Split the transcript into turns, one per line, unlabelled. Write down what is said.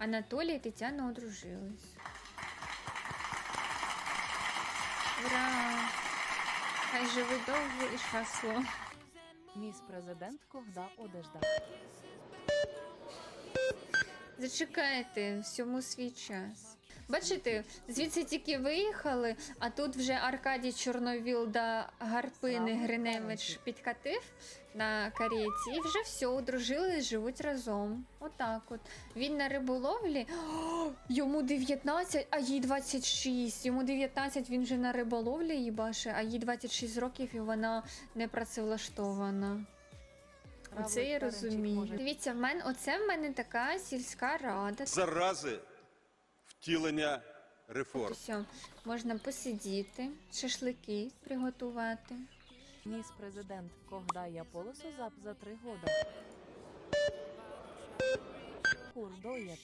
Анатолій і Тетяна одружились. Ура! Хай живе довго і щасло.
Міс президент Когда Одежда.
Зачекайте всьому свій час. Бачите, звідси тільки виїхали, а тут вже Аркадій Чорновіл да Гарпини Гриневич підкатив на кареті і вже все, одружились, живуть разом. Отак от. Він на риболовлі, О, йому 19, а їй 26. Йому 19, він вже на риболовлі їбаше, а їй 26 років і вона не працевлаштована. Оце я розумію. Дивіться, в мене оце в мене така сільська рада.
зарази втілення реформ.
Все, можна посидіти, шашлики приготувати.
Міс президент Когда я полосо за три года. Курдоєт.